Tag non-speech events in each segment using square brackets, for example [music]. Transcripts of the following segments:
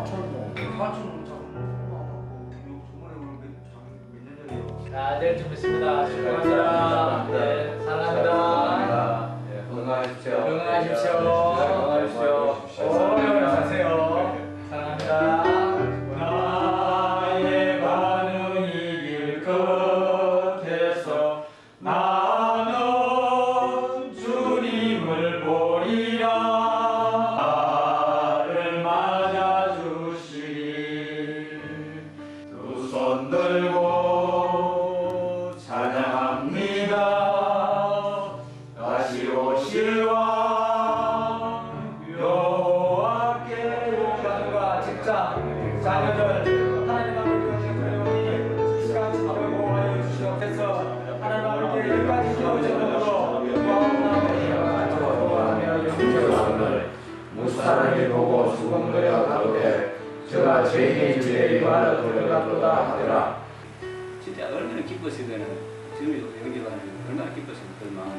4천 뭐. 4천 저번에 몇년 전에 자, 내일 준비했습니다. 축하합니다. 네, 사랑합니다. 예, 건강하십시오. 건강하십시오. 건강하십시오. 얼마나 기뻤으면 그 마음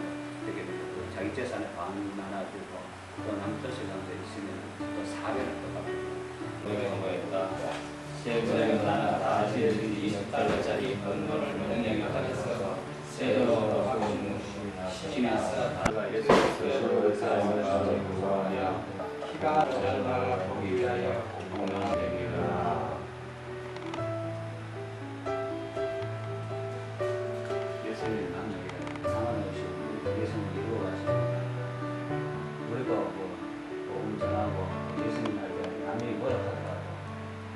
되게 되고 또 자기 재산의 반 하나 주고 또 남뜻을 가운데 있으면 또 사배를 또 받고 세금은 하나 다시 20달러짜리 건물을 명령에 받아서 세금으로 하고 있는 시민사 다가 예수께서 사람을 구하여 키가 얼마나 보기 위하여 공명됩니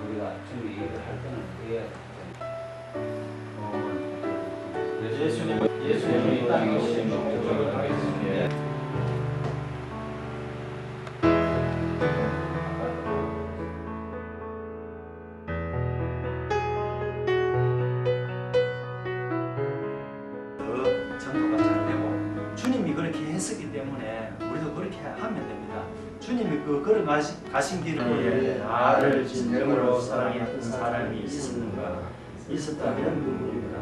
우리가 주님 일을 할 때는 그게 어, 예수님 예수님이 이 땅에 오신 목적을 하겠습니다. 그 걸어 가신 가신 길을 나를 진정으로 사랑했던 사람이 있었는가? 있었다면 누구입니다.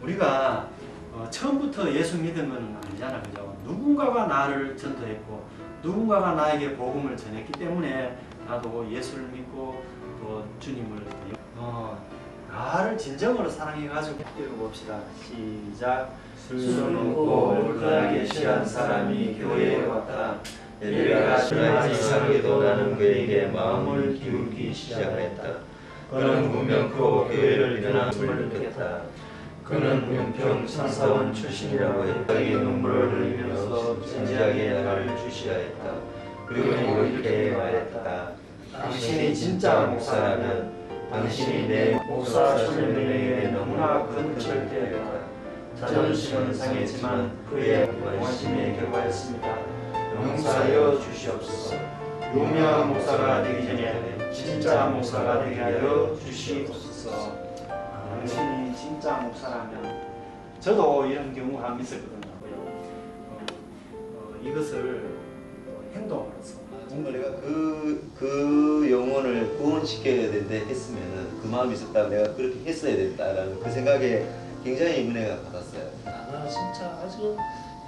우리가 어, 처음부터 예수 믿은 건 아니잖아, 그죠? 누군가가 나를 전도했고 누군가가 나에게 복음을 전했기 때문에 나도 예수를 믿고 또 주님을 어, 나를 진정으로 사랑해가지고 읽어봅시다. 시작. 술 먹고 얼큰하게 취한 사람이 교회에 왔다. 예배가 시간이 이상하게도 나는 그에게 마음을 기울기 시작했다. 그는 무명코 교회를 일어남을 느꼈다. 그는 문평 상사원 출신이라고 했다. 이 눈물을 흘리면서 진지하게 나를 주시하였다. 그리고 이렇게 말했다. 당신이 진짜 목사라면 당신이 내 목사 선생님에게 너무나 큰 절대였다. 자존심은 상했지만 그의 관심의 결과였습니다. 용서하여 주시옵소서. 유명한 목사가 되기 전에 진짜 목사가 되게 하여 주시옵소서. 당신이 진짜 목사라면 저도 이런 경우 한 있었거든요. 어, 어, 이것을 행동으로서 정말 내가 그, 그 구원시켜야 된다 했으면 그 마음이 있었다면 내가 그렇게 했어야 된다라는 그 생각에 굉장히 은혜가 받았어요. 나 진짜 아직은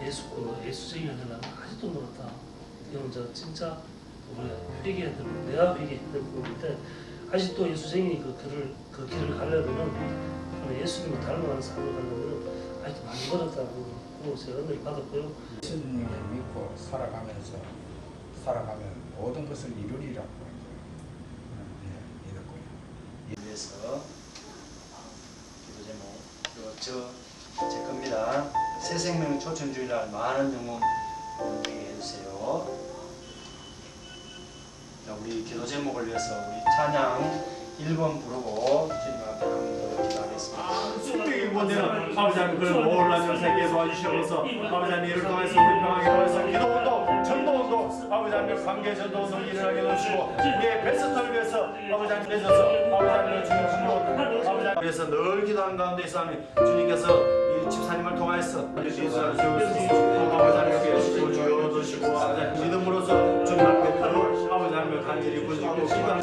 예수 그 예수쟁이 하려면 아직도 멀었다. 이건 저 진짜 우리 회개해야 내가 회개해야 될 부분인데 아직도 예수쟁이 그 길을 그 길을 가려면은 예수님을 닮아가는 삶을 가려면 아직도 많이 멀었다고 그런 제가 은혜를 받았고요. 예수님을 믿고 살아가면서 살아가면 모든 것을 이루리라고. 위해서 기도 제목 그리고 저제 겁니다. 새 생명 초청주일날 많은 영혼 되게 해주세요. 자, 우리 기도 제목을 위해서 우리 찬양 1번 부르고 주님 앞에 기도하겠습니다. 숙명이 원되는 아버지 하나님 그를 모을라는 세계에 도와주시옵소서 아버지 하나님 이를 통해서 우리 평하게 통해서 기도운동 전도운동 아버지 하나님 관계 전도운동 일어나게 해주시고 우리의 베스트를 위해서 아버지 하나님 맺어서 아버지 하나님 주님 중로 아버지 하나님 위해서 늘 기도하는 가운데 있사오니 주님께서 이 집사님을 세우시고 아버지 하나님께 주시고 주여 주시고 아버지 하나님 믿음으로써 주님 앞에 아버지 하나님을 간절히 부르짖고 기도하는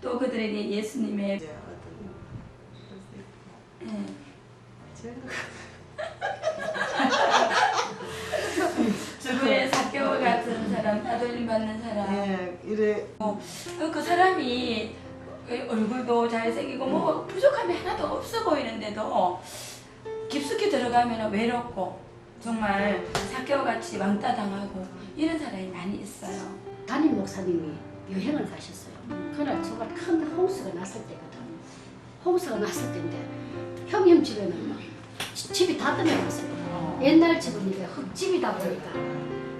또 그들에게 예수님의 예. [laughs] 주부의 사교와 같은 사람, 따돌림 받는 사람. 예, 이래 어, 그 사람이 얼굴도 잘생기고 뭐 부족함이 하나도 없어 보이는데도 깊숙이 들어가면 외롭고 정말 사교와 같이 왕따 당하고 이런 사람이 많이 있어요. 담임 목사님이 여행을 가셨어요. 그날 정말 큰 홍수가 났을 때거든. 홍수가 났을 때인데 형님 집에는 막 지- 집이 다 떠내갔어요. 옛날 집은 이게 흙집이다 보니까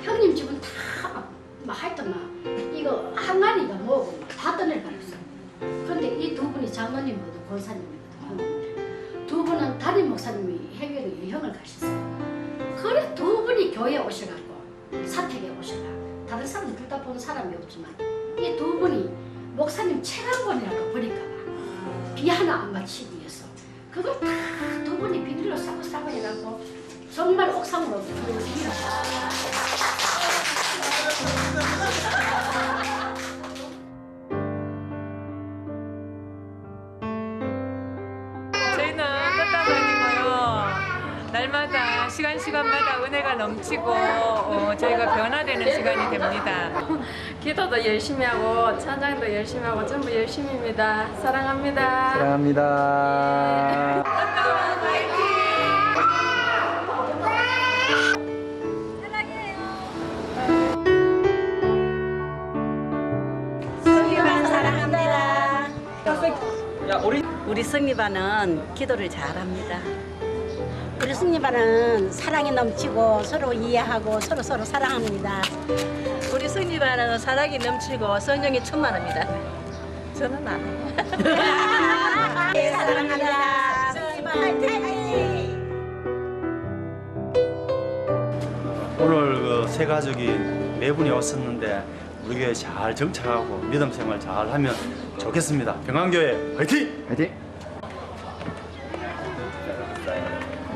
형님 집은 다막 하여튼 막 이거 항아리가 뭐고 막다 떠내버렸어. 근데 이 두 분이 장모님보다 권사님이거든. 두 분은 담임 목사님이 해외로 여행을 가셨어요. 그래 두 분이 교회에 오셔갖고 사택에 오셔가 다른 사람들 둘다본 사람이 없지만 이 두 분이 목사님 책 한 권이라도 버릴까봐 비 하나 안 맞히기 위해서 그걸 다 두 분이 비닐로 싸고 싸고 해갖고 정말 옥상으로. 저희는 꽃다방이고요. 날마다 시간 시간마다 은혜가 넘치고 어, 저희가 변화되는 시간이 됩니다. 기도도 열심히 하고 찬양도 열심히 하고 전부 열심입니다. 사랑합니다. 사랑합니다. 우리 승리반은 기도를 잘합니다. 우리 승리반은 사랑이 넘치고 서로 이해하고 서로 서로 사랑합니다. 우리 승리반은 사랑이 넘치고 성령이 충만합니다. 저는 안 해요. 네, [laughs] 사랑합니다. 승리반 화이팅! 오늘 그 세 가족이 네 분이 왔었는데 우리 교회 잘 정착하고 믿음 생활 잘 하면 좋겠습니다. 평안교회 화이팅! 화이팅!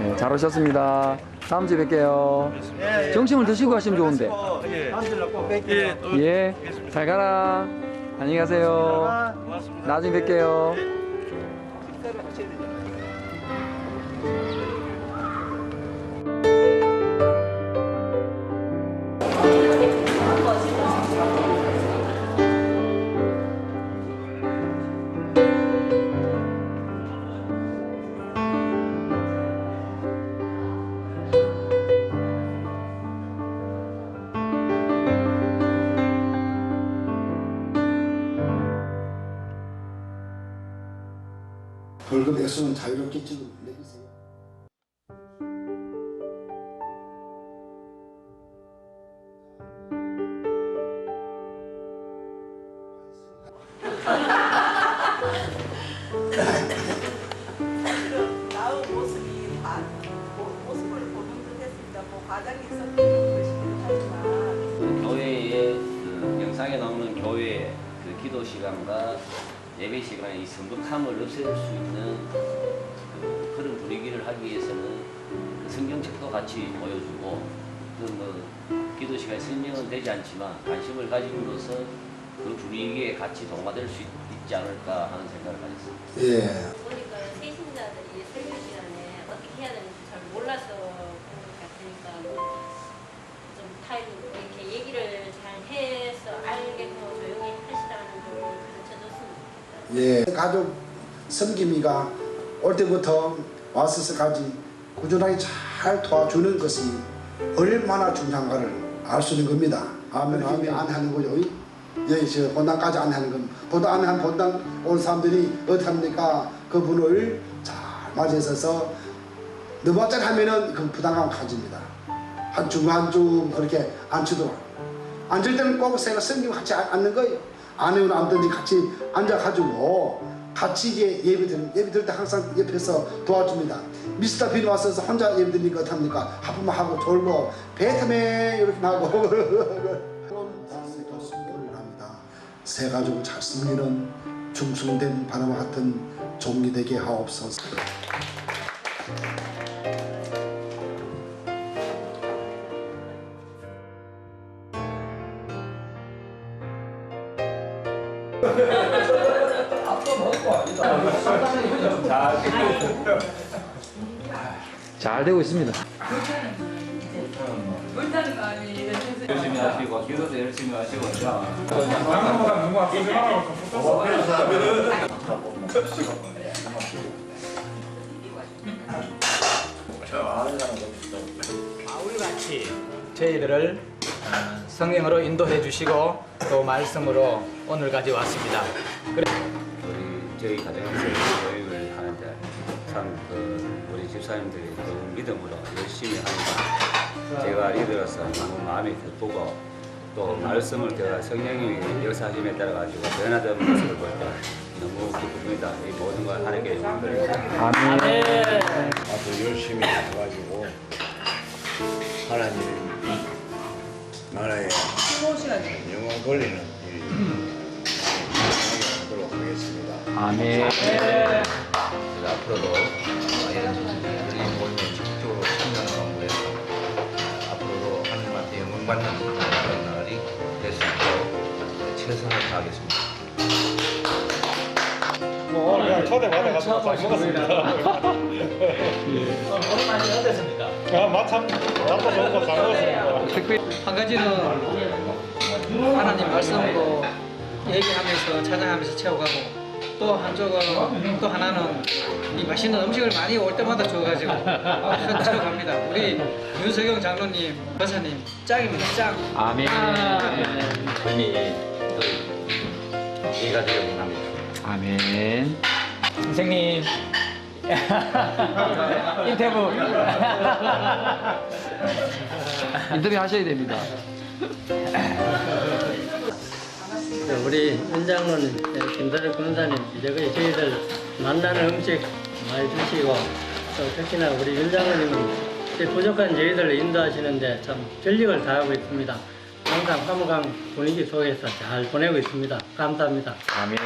네, 잘 오셨습니다. 다음 주에 뵐게요. 점심을 드시고 가시면 좋은데. 예. 예. 예, 잘 가라. 안녕히 가세요. 나중에 뵐게요. 자유롭게 지금 내주세요. 나온 모습이 다 모- 모습을 보는 듯 했습니다. 뭐 과정이 있었던 것이긴 하지만 교회의 그 영상에 나오는 교회의 그 기도 시간과 예배 시간의 이 성급함을 없앨 수 있는 그 그런 분위기를 하기 위해서는 그 성경책도 같이 보여주고 그뭐 기도 시간에 설명은 되지 않지만 관심을 가짐으로써 그 분위기에 같이 동화될 수 있, 지 않을까 하는 생각을 가졌습니다. 예. 예. 가족 섬김이가 올 때부터 왔어서까지 꾸준하게 잘 도와주는 것이 얼마나 중요한가를 알 수 있는 겁니다. 아멘, 아멘, 안 하는 거죠. 예, 저 본당까지 안 하는 건 보다 안한 본당 온 사람들이 어떻게 합니까? 그분을 잘 맞이해서 너무짜리 하면은 그 부담감 가집니다. 한줌한줌 그렇게 앉히도록. 앉을 때는 꼭 제가 성경 같이 앉- 앉는 거예요. 아니면 앉든지 같이 앉아가지고 같이 예배 드는 예배 드릴 때 항상 옆에서 도와줍니다. 미스터 빈 왔어서 혼자 예배 드리니까 어떡합니까? 하품만 하고 졸고 베트맨 이렇게 하고 승리를 합니다. 새 가족을 잘 섬기는 중승된 바람과 같은 종이 되게 하옵소서. 잘 되고 있습니다. 못하는 마음이 열심히 하시고 기도도 열심히 하시고 자. 바울같이 저희들을 어, 성령으로 인도해 주시고 또 말씀으로 오늘까지 왔습니다. 그래- 우리 저희 가정에서 교육을 하는데 참 그 우리 집사님들이 그 믿음으로 열심히 하니까 제가 리더로서 너무 마음이 기쁘고 또 말씀을 제가 성령님이 역사하심에 따라 가지고 변화되는 모습을 볼 때 너무 기쁩니다. 이 모든 걸 하나님께 영광드립니다. 아주 열심히 해가지고 하나님 나라에 영광 돌리는 일이 하도록 하겠습니다. 아멘. 앞으로도 이런 우리 모임에 적극적으로 참여하는 가운데서 앞으로도 하나님한테 영광 받는 그런 날이 될 수 있도록 최선을 다하겠습니다. 뭐 그냥 초대받아가지고 잘 먹었습니다. 오늘 많이 어땠습니까? 아, 마참 밥도 좋고 잘 먹었습니다. 한 가지는 하나님 말씀으로 얘기하면서 찬양하면서 채워가고 또 한쪽은 또 하나는 이 맛있는 음식을 많이 올 때마다 줘가지고 채워갑니다. 우리 윤석영 장로님, 권사님 짱입니다. 짱. 아멘. 삶이 또 이해가 되려고 합니다. 아멘. 선생님 [laughs] 인터뷰 [laughs] 인터뷰 하셔야 됩니다. 우리 은장로님, 김다래 군사님, 이제거의 저희들 만나는 음식 많이 주시고 또 특히나 우리 윤장로님은 부족한 저희들을 인도하시는데 참 전력을 다하고 있습니다. 항상 화무강 분위기 속에서 잘 보내고 있습니다. 감사합니다. 아멘.